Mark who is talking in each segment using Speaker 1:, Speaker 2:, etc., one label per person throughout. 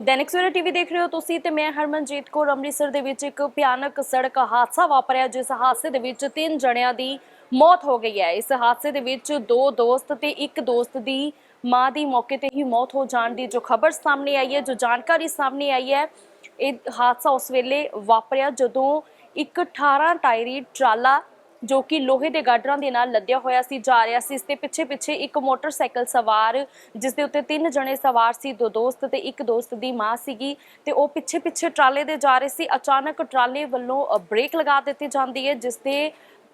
Speaker 1: Dainik Savera TV ਦੇਖ ਰਹੇ ਹੋ ਤੁਸੀਂ ਤੇ ਮੈਂ ਹਰਮਨਜੀਤ ਕੌਰ, ਅੰਮ੍ਰਿਤਸਰ ਦੇ ਵਿੱਚ ਇੱਕ ਭਿਆਨਕ ਸੜਕ ਹਾਦਸਾ ਵਾਪਰਿਆ, ਜਿਸ ਹਾਦਸੇ ਦੇ ਵਿੱਚ ਤਿੰਨ ਜਣਿਆਂ ਦੀ ਮੌਤ ਹੋ ਗਈ ਹੈ। ਇਸ ਹਾਦਸੇ ਦੇ ਵਿੱਚ ਦੋ ਦੋਸਤ ਤੇ ਇੱਕ ਦੋਸਤ ਦੀ ਮਾਂ ਦੀ ਮੌਕੇ ਤੇ ਹੀ ਮੌਤ ਹੋ ਜਾਣ ਦੀ ਜੋ ਖਬਰ ਸਾਹਮਣੇ ਆਈ ਹੈ, ਜੋ ਜਾਣਕਾਰੀ ਸਾਹਮਣੇ ਆਈ ਹੈ, ਇਹ ਹਾਦਸਾ ਉਸ ਵੇਲੇ ਵਾਪਰਿਆ ਜਦੋਂ ਇੱਕ 18 ਟਾਇਰੀ ਟਰਾਲਾ ਜੋ ਕਿ ਲੋਹੇ ਦੇ ਗਾਡਰਾਂ ਦੇ ਨਾਲ ਲੱਦਿਆ ਹੋਇਆ ਸੀ, ਜਾ ਰਿਹਾ ਸੀ। ਇਸ ਦੇ ਪਿੱਛੇ ਪਿੱਛੇ ਇੱਕ ਮੋਟਰਸਾਈਕਲ ਸਵਾਰ, ਜਿਸ ਦੇ ਉੱਤੇ ਤਿੰਨ ਜਣੇ ਸਵਾਰ ਸੀ, ਦੋ ਦੋਸਤ ਤੇ ਇੱਕ ਦੋਸਤ ਦੀ ਮਾਂ ਸੀਗੀ ਤੇ ਉਹ ਪਿੱਛੇ ਪਿੱਛੇ ਟਰਾਲੇ ਦੇ ਜਾ ਰਹੇ ਸੀ। ਅਚਾਨਕ ਟਰਾਲੇ ਵੱਲੋਂ ਬ੍ਰੇਕ ਲਗਾ ਦਿੱਤੀ ਜਾਂਦੀ ਹੈ, ਜਿਸ ਦੇ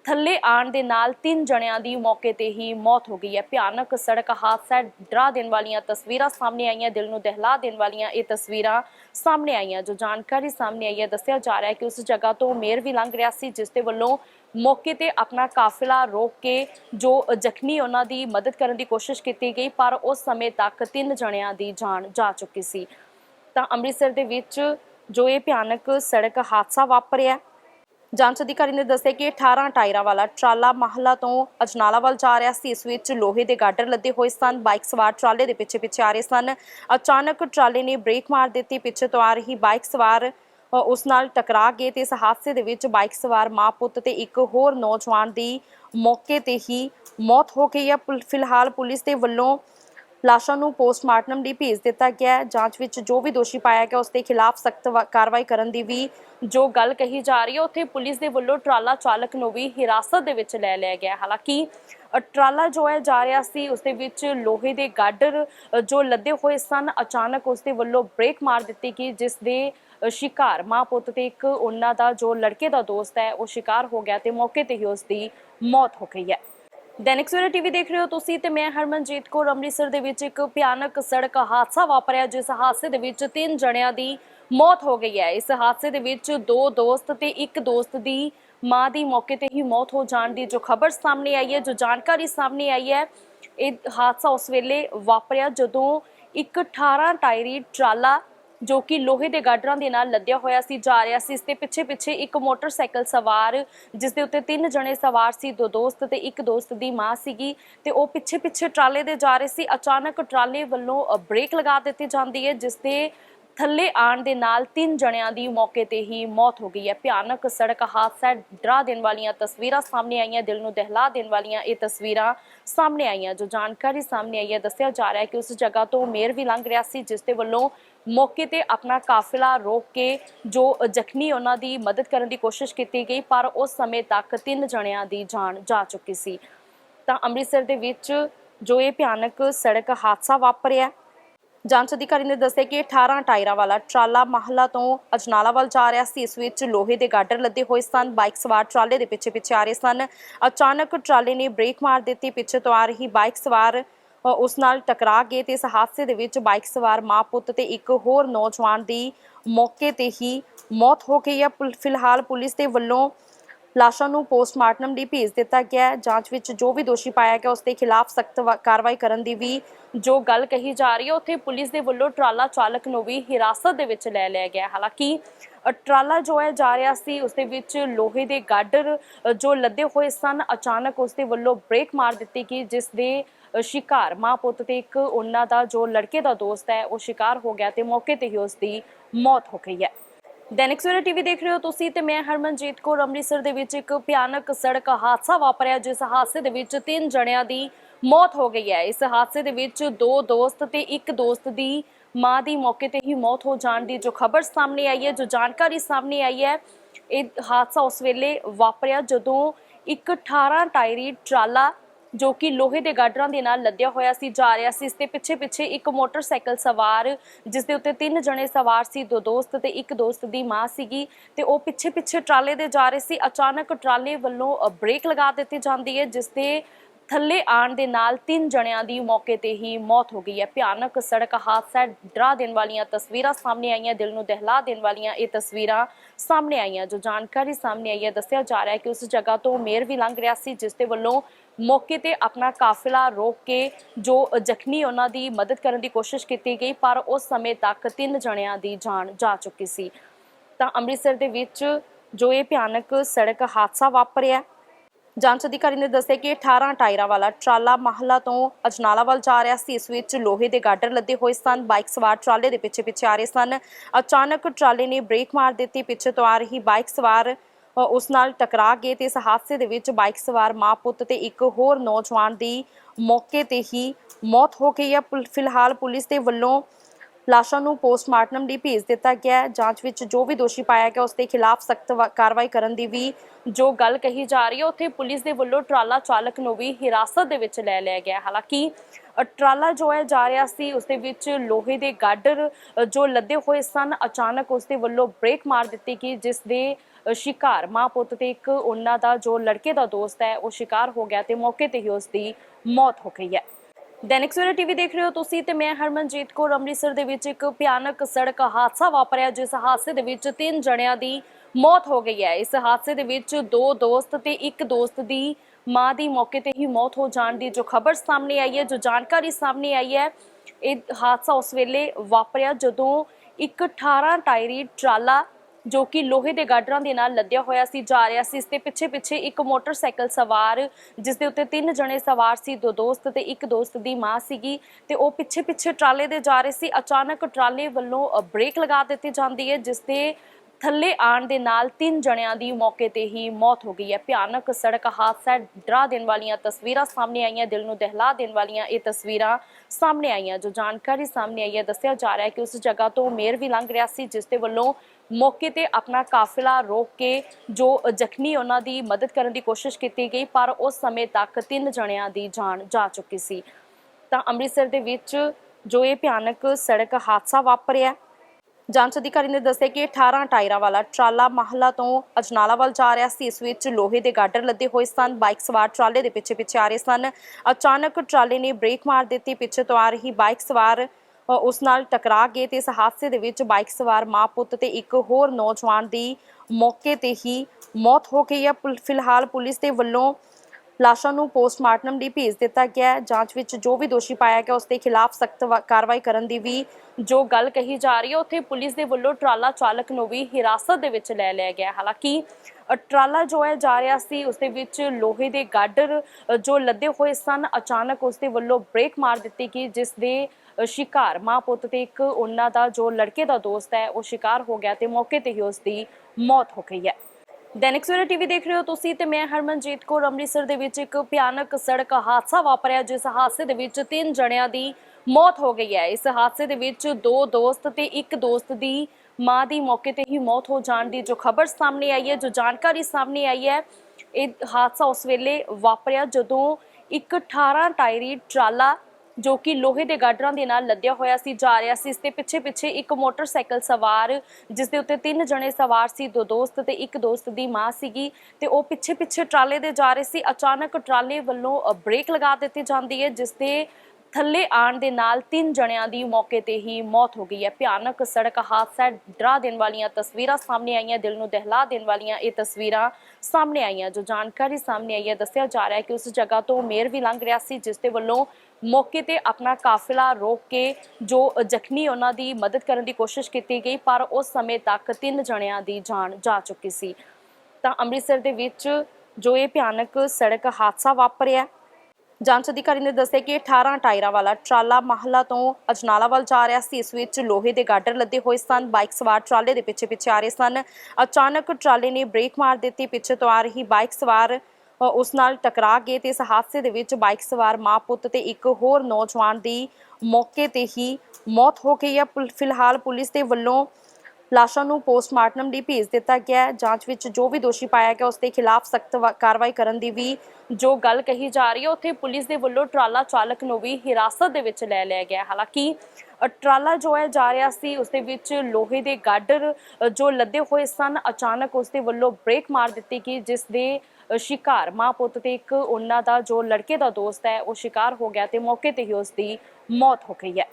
Speaker 1: ਥੱਲੇ ਆਣ ਦੇ ਨਾਲ ਤਿੰਨ ਜਣਿਆਂ ਦੀ ਮੌਕੇ ਤੇ ਹੀ ਮੌਤ ਹੋ ਗਈ ਹੈ। ਭਿਆਨਕ ਸੜਕ ਹਾਦਸਾ ਡਰਾ ਦੇਣ ਵਾਲੀਆਂ ਤਸਵੀਰਾਂ ਸਾਹਮਣੇ ਆਈਆਂ। ਦਿਲ ਨੂੰ ਦਹਿਲਾ ਦੇਣ ਵਾਲੀਆਂ ਇਹ ਤਸਵੀਰਾਂ ਸਾਹਮਣੇ ਆਈਆਂ। ਜੋ ਜਾਣਕਾਰੀ ਸਾਹਮਣੇ ਆਈ ਹੈ, ਦੱਸਿਆ ਜਾ ਰਿਹਾ ਹੈ ਕਿ ਉਸ ਜਗ੍ਹਾ ਤੋਂ ਮੇਰ ਵੀ ਲੰਘ ਰਿਹਾ ਸੀ, ਜਿਸ ਦੇ ਵੱਲੋਂ ਮੌਕੇ ਤੇ ਆਪਣਾ ਕਾਫਲਾ ਰੋਕ ਕੇ ਜੋ ਜ਼ਖਮੀ ਉਹਨਾਂ ਦੀ ਮਦਦ ਕਰਨ ਦੀ ਕੋਸ਼ਿਸ਼ ਕੀਤੀ ਗਈ, ਪਰ ਉਸ ਸਮੇਂ ਤੱਕ ਤਿੰਨ ਜਣਿਆਂ ਦੀ ਜਾਨ ਜਾ ਚੁੱਕੀ ਸੀ। ਤਾਂ ਅੰਮ੍ਰਿਤਸਰ ਦੇ ਵਿੱਚ ਜੋ ਇਹ ਭਿਆਨਕ ਸੜਕ ਹਾਦਸਾ ਵਾਪਰਿਆ ਜਾਂਚ ਅਧਿਕਾਰੀ ਨੇ ਦੱਸਿਆ ਕਿ 18 ਟਾਇਰਾਂ ਵਾਲਾ ਟਰਾਲਾ ਮਹੱਲਾ ਤੋਂ ਅਜਨਾਲਾ ਵੱਲ ਜਾ ਰਿਹਾ ਸੀ, ਇਸ ਵਿੱਚ ਲੋਹੇ ਦੇ ਗਾਡਰ ਲੱਦੇ ਹੋਏ ਸਨ, ਬਾਈਕ ਸਵਾਰ ਟਰਾਲੇ ਦੇ ਪਿੱਛੇ ਪਿੱਛੇ ਆ ਰਹੇ ਸਨ। ਅਚਾਨਕ ਟਰਾਲੇ ਨੇ ਬ੍ਰੇਕ ਮਾਰ ਦਿੱਤੀ, ਪਿੱਛੇ ਤੋਂ ਆ ਰਹੀ ਬਾਈਕ ਸਵਾਰ ਉਸ ਨਾਲ ਟਕਰਾ ਗਏ ਤੇ ਇਸ ਹਾਦਸੇ ਦੇ ਵਿੱਚ ਬਾਈਕ ਸਵਾਰ ਮਾਂ ਪੁੱਤ ਤੇ ਇੱਕ ਹੋਰ ਨੌਜਵਾਨ ਦੀ ਮੌਕੇ ਤੇ ਹੀ ਮੌਤ ਹੋ ਗਈ ਹੈ। ਫਿਲਹਾਲ ਪੁਲਿਸ ਦੇ ਵੱਲੋਂ ਲਾਸ਼ਾਂ ਨੂੰ ਪੋਸਟਮਾਰਟਮ ਲਈ ਭੇਜ ਦਿੱਤਾ ਗਿਆ ਹੈ। ਜਾਂਚ ਵਿੱਚ ਜੋ ਵੀ ਦੋਸ਼ੀ ਪਾਇਆ ਗਿਆ, ਉਸ ਦੇ ਖਿਲਾਫ ਸਖਤ ਕਾਰਵਾਈ ਕਰਨ ਦੀ ਵੀ ਜੋ ਗੱਲ ਕਹੀ ਜਾ ਰਹੀ ਹੈ, ਉੱਥੇ ਪੁਲਿਸ ਦੇ ਵੱਲੋਂ ਟਰਾਲਾ ਚਾਲਕ ਨੂੰ ਵੀ ਹਿਰਾਸਤ ਦੇ ਵਿੱਚ ਲੈ ਲਿਆ ਗਿਆ ਹਾਲਾਂਕਿ ਟਰਾਲਾ ਜੋ ਹੈ, ਜਾ ਰਿਹਾ ਸੀ, ਉਸ ਦੇ ਵਿੱਚ ਲੋਹੇ ਦੇ ਗਾਡਰ ਜੋ ਲੱਦੇ ਹੋਏ ਸਨ, ਅਚਾਨਕ ਉਸ ਦੇ ਵੱਲੋਂ ਬ੍ਰੇਕ ਮਾਰ ਦਿੱਤੀ ਗਈ, ਜਿਸ ਦੇ ਸ਼ਿਕਾਰ ਮਾਂ ਪੁੱਤ ਤੇ ਇੱਕ ਉਹਨਾਂ ਦਾ, ਜੋ ਲੜਕੇ ਦਾ ਦੋਸਤ ਹੈ, ਉਹ ਸ਼ਿਕਾਰ ਹੋ ਗਿਆ ਤੇ ਮੌਕੇ ਤੇ ਹੀ ਉਸ ਦੀ ਮੌਤ ਹੋ ਗਈ ਹੈ। ਦੈਨਿਕ ਸਵੇਰਾ ਟੀਵੀ ਦੇਖ ਰਹੇ ਹੋ ਤੁਸੀਂ ਤੇ ਮੈਂ ਹਰਮਨਜੀਤ ਕੌਰ, ਅੰਮ੍ਰਿਤਸਰ ਦੇ ਵਿੱਚ ਇੱਕ ਭਿਆਨਕ ਸੜਕ ਹਾਦਸਾ ਵਾਪਰਿਆ, ਜਿਸ ਹਾਦਸੇ ਦੇ ਵਿੱਚ ਤਿੰਨ ਜਣਿਆਂ ਦੀ ਮੌਤ ਹੋ ਗਈ ਹੈ। ਇਸ ਹਾਦਸੇ ਦੇ ਵਿੱਚ ਦੋ ਦੋਸਤ ਤੇ ਇੱਕ ਦੋਸਤ ਦੀ ਮਾਂ ਦੀ ਮੌਕੇ ਤੇ ਹੀ ਮੌਤ ਹੋ ਜਾਣ ਦੀ ਜੋ ਖਬਰ ਸਾਹਮਣੇ ਆਈ ਹੈ, ਜੋ ਜਾਣਕਾਰੀ ਸਾਹਮਣੇ ਆਈ ਹੈ, ਇਹ ਹਾਦਸਾ ਉਸ ਵੇਲੇ ਵਾਪਰਿਆ ਜਦੋਂ ਇੱਕ 18 ਟਾਇਰੀ ਟਰਾਲਾ ਜੋ ਕਿ ਲੋਹੇ ਦੇ ਗਾਡਰਾਂ ਦੇ ਨਾਲ ਲੱਦਿਆ ਹੋਇਆ ਸੀ, ਜਾ ਰਿਹਾ ਸੀ। ਇਸ ਦੇ ਪਿੱਛੇ ਪਿੱਛੇ ਇੱਕ ਮੋਟਰਸਾਈਕਲ ਸਵਾਰ, ਜਿਸ ਦੇ ਉੱਤੇ ਤਿੰਨ ਜਣੇ ਸਵਾਰ ਸੀ, ਦੋ ਦੋਸਤ ਤੇ ਇੱਕ ਦੋਸਤ ਦੀ ਮਾਂ ਸੀਗੀ ਤੇ ਉਹ ਪਿੱਛੇ ਪਿੱਛੇ ਟਰਾਲੇ ਦੇ ਜਾ ਰਹੇ ਸੀ। ਅਚਾਨਕ ਟਰਾਲੇ ਵੱਲੋਂ ਬ੍ਰੇਕ ਲਗਾ ਦਿੱਤੀ ਜਾਂਦੀ ਹੈ, ਜਿਸ ਦੇ ਥੱਲੇ ਆਣ ਦੇ ਨਾਲ ਤਿੰਨ ਜਣਿਆਂ ਦੀ ਮੌਕੇ ਤੇ ਹੀ ਮੌਤ ਹੋ ਗਈ ਹੈ। ਭਿਆਨਕ ਸੜਕ ਹਾਦਸਾ ਡਰਾ ਦੇਣ ਵਾਲੀਆਂ ਤਸਵੀਰਾਂ ਸਾਹਮਣੇ ਆਈਆਂ। ਦਿਲ ਨੂੰ ਦਹਿਲਾ ਦੇਣ ਵਾਲੀਆਂ ਇਹ ਤਸਵੀਰਾਂ ਸਾਹਮਣੇ ਆਈਆਂ। ਜੋ ਜਾਣਕਾਰੀ ਸਾਹਮਣੇ ਆਈ ਹੈ, ਦੱਸਿਆ ਜਾ ਰਿਹਾ ਹੈ ਕਿ ਉਸ ਜਗ੍ਹਾ ਤੋਂ ਮੇਰ ਵੀ ਲੰਘ ਰਿਹਾ ਸੀ, ਜਿਸ ਦੇ ਵੱਲੋਂ ਮੌਕੇ ਤੇ ਆਪਣਾ ਕਾਫਿਲਾ ਰੋਕ ਕੇ ਜੋ ਜ਼ਖਮੀ ਉਹਨਾਂ ਦੀ ਮਦਦ ਕਰਨ ਦੀ ਕੋਸ਼ਿਸ਼ ਕੀਤੀ ਗਈ, ਪਰ ਉਸ ਸਮੇਂ ਤੱਕ ਤਿੰਨ ਜਣਿਆਂ ਦੀ ਜਾਨ ਜਾ ਚੁੱਕੀ ਸੀ। ਤਾਂ ਅੰਮ੍ਰਿਤਸਰ ਦੇ ਵਿੱਚ ਜੋ ਇਹ ਭਿਆਨਕ ਸੜਕ ਹਾਦਸਾ ਵਾਪਰਿਆ ਜਾਂਚ ਅਧਿਕਾਰੀ ਨੇ ਦੱਸਿਆ ਕਿ 18 ਟਾਇਰਾਂ ਵਾਲਾ ਟਰਾਲਾ ਮਹੱਲਾ ਤੋਂ ਅਜਨਾਲਾ ਵੱਲ ਜਾ ਰਿਹਾ ਸੀ। ਇਸ ਵਿੱਚ ਲੋਹੇ ਦੇ ਗਾਡਰ ਲੱਦੇ ਹੋਏ ਸਨ, ਬਾਈਕ ਸਵਾਰ ਟਰਾਲੇ ਦੇ ਪਿੱਛੇ ਪਿੱਛੇ ਆ ਰਹੇ ਸਨ। ਅਚਾਨਕ ਟਰਾਲੇ ਨੇ ਬ੍ਰੇਕ ਮਾਰ ਦਿੱਤੀ, ਪਿੱਛੇ ਤੋਂ ਆ ਰਹੀ ਬਾਈਕ ਸਵਾਰ ਉਸ ਨਾਲ ਟਕਰਾ ਗਏ ਤੇ ਇਸ ਹਾਦਸੇ ਦੇ ਵਿੱਚ ਬਾਈਕ ਸਵਾਰ ਮਾਂ ਪੁੱਤ ਤੇ ਇੱਕ ਹੋਰ ਨੌਜਵਾਨ ਦੀ ਮੌਕੇ ਤੇ ਹੀ ਮੌਤ ਹੋ ਗਈ ਹੈ। ਫਿਲਹਾਲ ਪੁਲਿਸ ਦੇ ਵੱਲੋਂ ਲਾਸ਼ਾਂ ਨੂੰ ਪੋਸਟਮਾਰਟਮ ਲਈ ਭੇਜ ਦਿੱਤਾ ਗਿਆ ਹੈ। ਜਾਂਚ ਵਿੱਚ ਜੋ ਵੀ ਦੋਸ਼ੀ ਪਾਇਆ ਗਿਆ, ਉਸ ਦੇ ਖਿਲਾਫ ਸਖਤ ਕਾਰਵਾਈ ਕਰਨ ਦੀ ਵੀ ਜੋ ਗੱਲ ਕਹੀ ਜਾ ਰਹੀ ਹੈ, ਉੱਥੇ ਪੁਲਿਸ ਦੇ ਵੱਲੋਂ ਟਰਾਲਾ ਚਾਲਕ ਨੂੰ ਵੀ ਹਿਰਾਸਤ ਦੇ ਵਿੱਚ ਲੈ ਲਿਆ ਗਿਆ ਹਾਲਾਂਕਿ ਟਰਾਲਾ ਜੋ ਹੈ, ਜਾ ਰਿਹਾ ਸੀ, ਉਸ ਦੇ ਵਿੱਚ ਲੋਹੇ ਦੇ ਗਾਡਰ ਜੋ ਲੱਦੇ ਹੋਏ ਸਨ, ਅਚਾਨਕ ਉਸ ਦੇ ਵੱਲੋਂ ਬ੍ਰੇਕ ਮਾਰ ਦਿੱਤੀ ਗਈ, ਜਿਸ ਦੇ ਸ਼ਿਕਾਰ ਮਾਂ ਪੁੱਤ ਤੇ ਇੱਕ ਉਹਨਾਂ ਦਾ ਜੋ ਲੜਕੇ ਦਾ ਦੋਸਤ ਹੈ, ਉਹ ਸ਼ਿਕਾਰ ਹੋ ਗਿਆ ਤੇ ਮੌਕੇ ਤੇ ਹੀ ਉਸ ਦੀ ਮੌਤ ਹੋ ਗਈ ਹੈ। ਦੈਨਿਕ ਸਵੇਰਾ ਟੀਵੀ ਦੇਖ ਰਹੇ ਹੋ ਤੁਸੀਂ ਤੇ ਮੈਂ ਹਰਮਨਜੀਤ ਕੌਰ, ਅੰਮ੍ਰਿਤਸਰ ਦੇ ਵਿੱਚ ਇੱਕ ਭਿਆਨਕ ਸੜਕ ਹਾਦਸਾ ਵਾਪਰਿਆ, ਜਿਸ ਹਾਦਸੇ ਦੇ ਵਿੱਚ ਤਿੰਨ ਜਣਿਆਂ ਦੀ ਮੌਤ ਹੋ ਗਈ ਹੈ। ਇਸ ਹਾਦਸੇ ਦੇ ਵਿੱਚ ਦੋ ਦੋਸਤ ਤੇ ਇੱਕ ਦੋਸਤ ਦੀ ਮਾਂ ਦੀ ਮੌਕੇ ਤੇ ਹੀ ਮੌਤ ਹੋ ਜਾਣ ਦੀ ਜੋ ਖਬਰ ਸਾਹਮਣੇ ਆਈ ਹੈ, ਜੋ ਜਾਣਕਾਰੀ ਸਾਹਮਣੇ ਆਈ ਹੈ, ਇਹ ਹਾਦਸਾ ਉਸ ਵੇਲੇ ਵਾਪਰਿਆ ਜਦੋਂ ਇੱਕ 18 ਟਾਇਰੀ ਟਰਾਲਾ ਜੋ ਕਿ ਲੋਹੇ ਦੇ ਗਾਡਰਾਂ ਦੇ ਨਾਲ ਲੱਦਿਆ ਹੋਇਆ ਸੀ, ਜਾ ਰਿਹਾ ਸੀ। ਇਸ ਦੇ ਪਿੱਛੇ ਪਿੱਛੇ ਇੱਕ ਮੋਟਰਸਾਈਕਲ ਸਵਾਰ, ਜਿਸ ਦੇ ਉੱਤੇ ਤਿੰਨ ਜਣੇ ਸਵਾਰ ਸੀ, ਦੋ ਦੋਸਤ ਤੇ ਇੱਕ ਦੋਸਤ ਦੀ ਮਾਂ ਸੀਗੀ ਤੇ ਉਹ ਪਿੱਛੇ ਪਿੱਛੇ ਟਰਾਲੇ ਦੇ ਜਾ ਰਹੇ ਸੀ। ਅਚਾਨਕ ਟਰਾਲੇ ਵੱਲੋਂ ਬ੍ਰੇਕ ਲਗਾ ਦਿੱਤੀ ਜਾਂਦੀ ਹੈ, ਜਿਸ ਦੇ ਥੱਲੇ ਆਣ ਦੇ ਨਾਲ ਤਿੰਨ ਜਣਿਆਂ ਦੀ ਮੌਕੇ ਤੇ ਹੀ ਮੌਤ ਹੋ ਗਈ ਹੈ। ਭਿਆਨਕ ਸੜਕ ਹਾਦਸਾ ਡਰਾ ਦੇਣ ਵਾਲੀਆਂ ਤਸਵੀਰਾਂ ਸਾਹਮਣੇ ਆਈਆਂ। ਦਿਲ ਨੂੰ ਦਹਿਲਾ ਦੇਣ ਵਾਲੀਆਂ ਇਹ ਤਸਵੀਰਾਂ ਸਾਹਮਣੇ ਆਈਆਂ। ਜੋ ਜਾਣਕਾਰੀ ਸਾਹਮਣੇ ਆਈ ਹੈ, ਦੱਸਿਆ ਜਾ ਰਿਹਾ ਹੈ ਕਿ ਉਸ ਜਗ੍ਹਾ ਤੋਂ ਮੇਰ ਵੀ ਲੰਘ ਰਿਹਾ ਸੀ, ਜਿਸ ਦੇ ਵੱਲੋਂ ਮੌਕੇ ਤੇ ਆਪਣਾ ਕਾਫਿਲਾ ਰੋਕ ਕੇ ਜੋ ਜ਼ਖਮੀ ਉਹਨਾਂ ਦੀ ਮਦਦ ਕਰਨ ਦੀ ਕੋਸ਼ਿਸ਼ ਕੀਤੀ ਗਈ, ਪਰ ਉਸ ਸਮੇਂ ਤੱਕ ਤਿੰਨ ਜਣਿਆਂ ਦੀ ਜਾਨ ਜਾ ਚੁੱਕੀ ਸੀ। ਤਾਂ ਅੰਮ੍ਰਿਤਸਰ ਦੇ ਵਿੱਚ ਜੋ ਇਹ ਭਿਆਨਕ ਸੜਕ ਹਾਦਸਾ ਵਾਪਰਿਆ ਜਾਂਚ ਅਧਿਕਾਰੀ ਨੇ ਦੱਸਿਆ ਕਿ 18 ਟਾਇਰਾਂ ਵਾਲਾ ਟਰਾਲਾ ਮਹੱਲਾ ਤੋਂ ਅਜਨਾਲਾ ਵੱਲ ਜਾ ਰਿਹਾ ਸੀ। ਇਸ ਵਿੱਚ ਲੋਹੇ ਦੇ ਗਾਡਰ ਲੱਦੇ ਹੋਏ ਸਨ, ਬਾਈਕ ਸਵਾਰ ਟਰਾਲੇ ਦੇ ਪਿੱਛੇ ਪਿੱਛੇ ਆ ਰਹੇ ਸਨ। ਅਚਾਨਕ ਟਰਾਲੇ ਨੇ ਬ੍ਰੇਕ ਮਾਰ ਦਿੱਤੀ, ਪਿੱਛੇ ਤੋਂ ਆ ਰਹੀ ਬਾਈਕ ਸਵਾਰ ਉਸ ਨਾਲ ਟਕਰਾ ਗਏ ਤੇ ਇਸ ਹਾਦਸੇ ਦੇ ਵਿੱਚ ਬਾਈਕ ਸਵਾਰ ਮਾਂ ਪੁੱਤ ਤੇ ਇੱਕ ਹੋਰ ਨੌਜਵਾਨ ਦੀ ਮੌਕੇ ਤੇ ਹੀ ਮੌਤ ਹੋ ਗਈ ਹੈ। ਫਿਲਹਾਲ ਪੁਲਿਸ ਦੇ ਵੱਲੋਂ ਲਾਸ਼ਾਂ ਨੂੰ ਪੋਸਟਮਾਰਟਮ ਲਈ ਭੇਜ ਦਿੱਤਾ ਗਿਆ ਹੈ। ਜਾਂਚ ਵਿੱਚ ਜੋ ਵੀ ਦੋਸ਼ੀ ਪਾਇਆ ਗਿਆ, ਉਸ ਦੇ ਖਿਲਾਫ ਸਖਤ ਕਾਰਵਾਈ ਕਰਨ ਦੀ ਵੀ ਜੋ ਗੱਲ ਕਹੀ ਜਾ ਰਹੀ ਹੈ, ਉੱਥੇ ਪੁਲਿਸ ਦੇ ਵੱਲੋਂ ਟਰਾਲਾ ਚਾਲਕ ਨੂੰ ਵੀ ਹਿਰਾਸਤ ਦੇ ਵਿੱਚ ਲੈ ਲਿਆ ਗਿਆ ਹਾਲਾਂਕਿ ਟਰਾਲਾ ਜੋ ਹੈ, ਜਾ ਰਿਹਾ ਸੀ, ਉਸ ਦੇ ਵਿੱਚ ਲੋਹੇ ਦੇ ਗਾਡਰ ਜੋ ਲੱਦੇ ਹੋਏ ਸਨ, ਅਚਾਨਕ ਉਸ ਦੇ ਵੱਲੋਂ ਬ੍ਰੇਕ ਮਾਰ ਦਿੱਤੀ ਗਈ, ਜਿਸ ਦੇ ਸ਼ਿਕਾਰ ਮਾਂ ਪੁੱਤ ਤੇ ਇੱਕ ਉਹਨਾਂ ਦਾ ਜੋ ਲੜਕੇ ਦਾ ਦੋਸਤ ਹੈ, ਉਹ ਸ਼ਿਕਾਰ ਹੋ ਗਿਆ ਤੇ ਮੌਕੇ ਤੇ ਹੀ ਉਸ ਦੀ ਮੌਤ ਹੋ ਗਈ ਹੈ। ਦੈਨਿਕ ਸਵੇਰਾ ਟੀਵੀ ਦੇਖ ਰਹੇ ਹੋ ਤੁਸੀਂ ਤੇ ਮੈਂ ਹਰਮਨਜੀਤ ਕੌਰ, ਅੰਮ੍ਰਿਤਸਰ ਦੇ ਵਿੱਚ ਇੱਕ ਭਿਆਨਕ ਸੜਕ ਹਾਦਸਾ ਵਾਪਰਿਆ, ਜਿਸ ਹਾਦਸੇ ਦੇ ਵਿੱਚ ਤਿੰਨ ਜਣਿਆਂ ਦੀ ਮੌਤ ਹੋ ਗਈ ਹੈ। ਇਸ ਹਾਦਸੇ ਦੇ ਵਿੱਚ ਦੋ ਦੋਸਤ ਤੇ ਇੱਕ ਦੋਸਤ ਦੀ ਮਾਂ ਦੀ ਮੌਕੇ ਤੇ ਹੀ ਮੌਤ ਹੋ ਜਾਣ ਦੀ ਜੋ ਖਬਰ ਸਾਹਮਣੇ ਆਈ ਹੈ, ਜੋ ਜਾਣਕਾਰੀ ਸਾਹਮਣੇ ਆਈ ਹੈ, ਇਹ ਹਾਦਸਾ ਉਸ ਵੇਲੇ ਵਾਪਰਿਆ ਜਦੋਂ ਇੱਕ 18 ਟਾਇਰੀ ਟਰਾਲਾ ਜੋ ਕਿ ਲੋਹੇ ਦੇ ਗਾਡਰਾਂ ਦੇ ਨਾਲ ਲੱਦਿਆ ਹੋਇਆ ਸੀ, ਜਾ ਰਿਹਾ ਸੀ। ਇਸ ਦੇ ਪਿੱਛੇ ਪਿੱਛੇ ਇੱਕ ਮੋਟਰਸਾਈਕਲ ਸਵਾਰ, ਜਿਸ ਦੇ ਉੱਤੇ ਤਿੰਨ ਜਣੇ ਸਵਾਰ ਸੀ, ਦੋ ਦੋਸਤ ਤੇ ਇੱਕ ਦੋਸਤ ਦੀ ਮਾਂ ਸੀਗੀ ਤੇ ਉਹ ਪਿੱਛੇ ਪਿੱਛੇ ਟਰਾਲੇ ਦੇ ਜਾ ਰਹੇ ਸੀ। ਅਚਾਨਕ ਟਰਾਲੇ ਵੱਲੋਂ ਬ੍ਰੇਕ ਲਗਾ ਦਿੱਤੀ ਜਾਂਦੀ ਹੈ, ਜਿਸ ਦੇ ਥੱਲੇ ਆਣ ਦੇ ਨਾਲ ਤਿੰਨ ਜਣਿਆਂ ਦੀ ਮੌਕੇ ਤੇ ਹੀ ਮੌਤ ਹੋ ਗਈ ਹੈ। ਭਿਆਨਕ ਸੜਕ ਹਾਦਸਾ ਡਰਾ ਦੇਣ ਵਾਲੀਆਂ ਤਸਵੀਰਾਂ ਸਾਹਮਣੇ ਆਈਆਂ, ਦਿਲ ਨੂੰ ਦਹਿਲਾ ਦੇਣ ਵਾਲੀਆਂ ਇਹ ਤਸਵੀਰਾਂ ਸਾਹਮਣੇ ਆਈਆਂ। ਜੋ ਜਾਣਕਾਰੀ ਸਾਹਮਣੇ ਆਈ ਹੈ, ਦੱਸਿਆ ਜਾ ਰਿਹਾ ਹੈ ਕਿ ਉਸ ਜਗ੍ਹਾ ਤੋਂ ਮੇਰ ਵੀ ਲੰਘ ਰਿਹਾ ਸੀ, ਜਿਸ ਦੇ ਵੱਲੋਂ ਮੌਕੇ ਤੇ ਆਪਣਾ ਕਾਫਿਲਾ ਰੋਕ ਕੇ ਜੋ ਜ਼ਖਮੀ ਉਹਨਾਂ ਦੀ ਮਦਦ ਕਰਨ ਦੀ ਕੋਸ਼ਿਸ਼ ਕੀਤੀ ਗਈ, ਪਰ ਉਸ ਸਮੇਂ ਤੱਕ ਤਿੰਨ ਜਣਿਆਂ ਦੀ ਜਾਨ ਜਾ ਚੁੱਕੀ ਸੀ। ਤਾਂ ਅੰਮ੍ਰਿਤਸਰ ਦੇ ਵਿੱਚ ਜੋ ਇਹ ਭਿਆਨਕ ਸੜਕ ਹਾਦਸਾ ਵਾਪਰਿਆ, ਜਾਂਚ ਅਧਿਕਾਰੀ ਨੇ ਦੱਸਿਆ ਕਿ 18 ਟਾਇਰਾਂ ਵਾਲਾ ਟਰਾਲਾ ਮਹੱਲਾ ਤੋਂ ਅਜਨਾਲਾ ਵੱਲ ਜਾ ਰਿਹਾ ਸੀ। ਇਸ ਵਿੱਚ ਲੋਹੇ ਦੇ ਗਾਡਰ ਲੱਦੇ ਹੋਏ ਸਨ, ਬਾਈਕ ਸਵਾਰ ਟਰਾਲੇ ਦੇ ਪਿੱਛੇ ਪਿੱਛੇ ਆ ਰਹੇ ਸਨ। ਅਚਾਨਕ ਟਰਾਲੇ ਨੇ ਬ੍ਰੇਕ ਮਾਰ ਦਿੱਤੀ, ਪਿੱਛੇ ਤੋਂ ਆ ਰਹੀ ਬਾਈਕ ਸਵਾਰ ਉਸ ਨਾਲ ਟਕਰਾ ਗਏ ਤੇ ਇਸ ਹਾਦਸੇ ਦੇ ਵਿੱਚ ਬਾਈਕ ਸਵਾਰ ਮਾਂ ਪੁੱਤ ਤੇ ਇੱਕ ਹੋਰ ਨੌਜਵਾਨ ਦੀ ਮੌਕੇ ਤੇ ਹੀ ਮੌਤ ਹੋ ਗਈ ਹੈ। ਫਿਲਹਾਲ ਪੁਲਿਸ ਦੇ ਵੱਲੋਂ ਲਾਸ਼ਾਂ ਨੂੰ ਪੋਸਟਮਾਰਟਮ ਲਈ ਭੇਜ ਦਿੱਤਾ ਗਿਆ ਹੈ। ਜਾਂਚ ਵਿੱਚ ਜੋ ਵੀ ਦੋਸ਼ੀ ਪਾਇਆ ਗਿਆ, ਉਸ ਦੇ ਖਿਲਾਫ ਸਖਤ ਕਾਰਵਾਈ ਕਰਨ ਦੀ ਵੀ ਜੋ ਗੱਲ ਕਹੀ ਜਾ ਰਹੀ ਹੈ, ਉੱਥੇ ਪੁਲਿਸ ਦੇ ਵੱਲੋਂ ਟਰਾਲਾ ਚਾਲਕ ਨੂੰ ਵੀ ਹਿਰਾਸਤ ਦੇ ਵਿੱਚ ਲੈ ਲਿਆ ਗਿਆ ਹਾਲਾਂਕਿ ਟਰਾਲਾ ਜੋ ਹੈ, ਜਾ ਰਿਹਾ ਸੀ, ਉਸ ਦੇ ਵਿੱਚ ਲੋਹੇ ਦੇ ਗਾਡਰ ਜੋ ਲੱਦੇ ਹੋਏ ਸਨ, ਅਚਾਨਕ ਉਸ ਦੇ ਵੱਲੋਂ ਬ੍ਰੇਕ ਮਾਰ ਦਿੱਤੀ ਗਈ, ਜਿਸ ਦੇ ਸ਼ਿਕਾਰ। ਮਾਂ ਪੁੱਤ ਤੇ ਇੱਕ ਉਹਨਾਂ ਦਾ ਜੋ ਲੜਕੇ ਦਾ ਦੋਸਤ ਹੈ, ਉਹ ਸ਼ਿਕਾਰ ਹੋ ਗਿਆ ਤੇ ਮੌਕੇ ਤੇ ਹੀ ਉਸ ਦੀ ਮੌਤ ਹੋ ਗਈ ਹੈ। ਦੈਨਿਕ ਸਵੇਰਾ ਟੀਵੀ ਦੇਖ ਰਹੇ ਹੋ ਤੁਸੀਂ ਤੇ ਮੈਂ ਹਰਮਨਜੀਤ ਕੌਰ। ਅੰਮ੍ਰਿਤਸਰ ਦੇ ਵਿੱਚ ਇੱਕ ਭਿਆਨਕ ਸੜਕ ਹਾਦਸਾ ਵਾਪਰਿਆ, ਜਿਸ ਹਾਦਸੇ ਦੇ ਵਿੱਚ ਤਿੰਨ ਜਣਿਆਂ ਦੀ ਮੌਤ ਹੋ ਗਈ ਹੈ। ਇਸ ਹਾਦਸੇ ਦੇ ਵਿੱਚ ਦੋ ਦੋਸਤ ਤੇ ਇੱਕ ਦੋਸਤ ਦੀ ਮਾਂ ਦੀ ਮੌਕੇ ਤੇ ਹੀ ਮੌਤ ਹੋ ਜਾਣ ਦੀ ਜੋ ਖਬਰ ਸਾਹਮਣੇ ਆਈ ਹੈ, ਜੋ ਜਾਣਕਾਰੀ ਸਾਹਮਣੇ ਆਈ ਹੈ, ਇਹ ਹਾਦਸਾ ਉਸ ਵੇਲੇ ਵਾਪਰਿਆ ਜਦੋਂ ਇੱਕ 18 ਟਾਇਰੀ ਟਰਾਲਾ ਜੋ ਕਿ ਲੋਹੇ ਦੇ ਗਾਡਰਾਂ ਦੇ ਨਾਲ ਲੱਦਿਆ ਹੋਇਆ ਸੀ, ਜਾ ਰਿਹਾ ਸੀ। ਇਸ ਦੇ ਪਿੱਛੇ ਪਿੱਛੇ ਇੱਕ ਮੋਟਰਸਾਈਕਲ ਸਵਾਰ, ਜਿਸ ਦੇ ਉੱਤੇ ਤਿੰਨ ਜਣੇ ਸਵਾਰ ਸੀ, ਦੋ ਦੋਸਤ ਤੇ ਇੱਕ ਦੋਸਤ ਦੀ ਮਾਂ ਸੀਗੀ ਤੇ ਉਹ ਪਿੱਛੇ ਪਿੱਛੇ ਟਰਾਲੇ ਦੇ ਜਾ ਰਹੇ ਸੀ। ਅਚਾਨਕ ਟਰਾਲੇ ਵੱਲੋਂ ਬ੍ਰੇਕ ਲਗਾ ਦਿੱਤੀ ਜਾਂਦੀ ਹੈ, ਜਿਸ ਦੇ ਥੱਲੇ ਆਣ ਦੇ ਨਾਲ ਤਿੰਨ ਜਣਿਆਂ ਦੀ ਮੌਕੇ ਤੇ ਹੀ ਮੌਤ ਹੋ ਗਈ ਹੈ। ਭਿਆਨਕ ਸੜਕ ਹਾਦਸਾ ਡਰਾ ਦੇਣ ਵਾਲੀਆਂ ਤਸਵੀਰਾਂ ਸਾਹਮਣੇ ਆਈਆਂ। ਦਿਲ ਨੂੰ ਦਹਿਲਾ ਦੇਣ ਵਾਲੀਆਂ ਇਹ ਤਸਵੀਰਾਂ ਸਾਹਮਣੇ ਆਈਆਂ। ਜੋ ਜਾਣਕਾਰੀ ਸਾਹਮਣੇ ਆਈ ਹੈ, ਦੱਸਿਆ ਜਾ ਰਿਹਾ ਹੈ ਕਿ ਉਸ ਜਗ੍ਹਾ ਤੋਂ ਮੇਰ ਵੀ ਲੰਘ ਰਿਹਾ ਸੀ, ਜਿਸ ਦੇ ਵੱਲੋਂ ਮੌਕੇ ਤੇ ਆਪਣਾ ਕਾਫਿਲਾ ਰੋਕ ਕੇ ਜੋ ਜ਼ਖਮੀ ਉਹਨਾਂ ਦੀ ਮਦਦ ਕਰਨ ਦੀ ਕੋਸ਼ਿਸ਼ ਕੀਤੀ ਗਈ, ਪਰ ਉਸ ਸਮੇਂ ਤੱਕ ਤਿੰਨ ਜਣਿਆਂ ਦੀ ਜਾਨ ਜਾ ਚੁੱਕੀ ਸੀ। ਤਾਂ ਅੰਮ੍ਰਿਤਸਰ ਦੇ ਵਿੱਚ ਜੋ ਇਹ ਭਿਆਨਕ ਸੜਕ ਹਾਦਸਾ ਵਾਪਰਿਆ ਜਾਂਚ ਅਧਿਕਾਰੀ ਨੇ ਦੱਸਿਆ ਕਿ 18 ਟਾਇਰਾਂ ਵਾਲਾ ਟਰਾਲਾ ਮਹੱਲਾ ਤੋਂ ਅਜਨਾਲਾ ਵੱਲ ਜਾ ਰਿਹਾ ਸੀ, ਇਸ ਵਿੱਚ ਲੋਹੇ ਦੇ ਗਾਡਰ ਲੱਦੇ ਹੋਏ ਸਨ, ਬਾਈਕ ਸਵਾਰ ਟਰਾਲੇ ਦੇ ਪਿੱਛੇ ਪਿੱਛੇ ਆ ਰਹੇ ਸਨ। ਅਚਾਨਕ ਟਰਾਲੇ ਨੇ ਬ੍ਰੇਕ ਮਾਰ ਦਿੱਤੀ, ਪਿੱਛੇ ਤੋਂ ਆ ਰਹੀ ਬਾਈਕ ਸਵਾਰ ਉਸ ਨਾਲ ਟਕਰਾ ਗਏ ਤੇ ਇਸ ਹਾਦਸੇ ਦੇ ਵਿੱਚ ਬਾਈਕ ਸਵਾਰ ਮਾਂ ਪੁੱਤ ਤੇ ਇੱਕ ਹੋਰ ਨੌਜਵਾਨ ਦੀ ਮੌਕੇ ਤੇ ਹੀ ਮੌਤ ਹੋ ਗਈ ਹੈ। ਫਿਲਹਾਲ ਪੁਲਿਸ ਦੇ ਵੱਲੋਂ ਲਾਸ਼ਾਂ ਨੂੰ ਪੋਸਟਮਾਰਟਮ ਲਈ ਭੇਜ ਦਿੱਤਾ ਗਿਆ ਹੈ। ਜਾਂਚ ਵਿੱਚ ਜੋ ਵੀ ਦੋਸ਼ੀ ਪਾਇਆ ਗਿਆ ਉਸ ਦੇ ਖਿਲਾਫ ਸਖਤ ਕਾਰਵਾਈ ਕਰਨ ਦੀ ਵੀ ਜੋ ਗੱਲ ਕਹੀ ਜਾ ਰਹੀ ਹੈ, ਉੱਥੇ ਪੁਲਿਸ ਦੇ ਵੱਲੋਂ ਟਰਾਲਾ ਚਾਲਕ ਨੂੰ ਵੀ ਹਿਰਾਸਤ ਦੇ ਵਿੱਚ ਲੈ ਲਿਆ ਗਿਆ ਹਾਲਾਂਕਿ ਟਰਾਲਾ ਜੋ ਹੈ, ਜਾ ਰਿਹਾ ਸੀ ਉਸ ਦੇ ਵਿੱਚ ਲੋਹੇ ਦੇ ਗਾਡਰ ਜੋ ਲੱਦੇ ਹੋਏ ਸਨ, ਅਚਾਨਕ ਉਸ ਦੇ ਵੱਲੋਂ ਬ੍ਰੇਕ ਮਾਰ ਦਿੱਤੀ ਗਈ, ਜਿਸ ਦੇ ਸ਼ਿਕਾਰ ਮਾਂ ਪੁੱਤ ਤੇ ਇੱਕ ਉਹਨਾਂ ਦਾ ਜੋ ਲੜਕੇ ਦਾ ਦੋਸਤ ਹੈ, ਉਹ ਸ਼ਿਕਾਰ ਹੋ ਗਿਆ ਤੇ ਮੌਕੇ ਤੇ ਹੀ ਉਸ ਦੀ ਮੌਤ ਹੋ ਗਈ ਹੈ।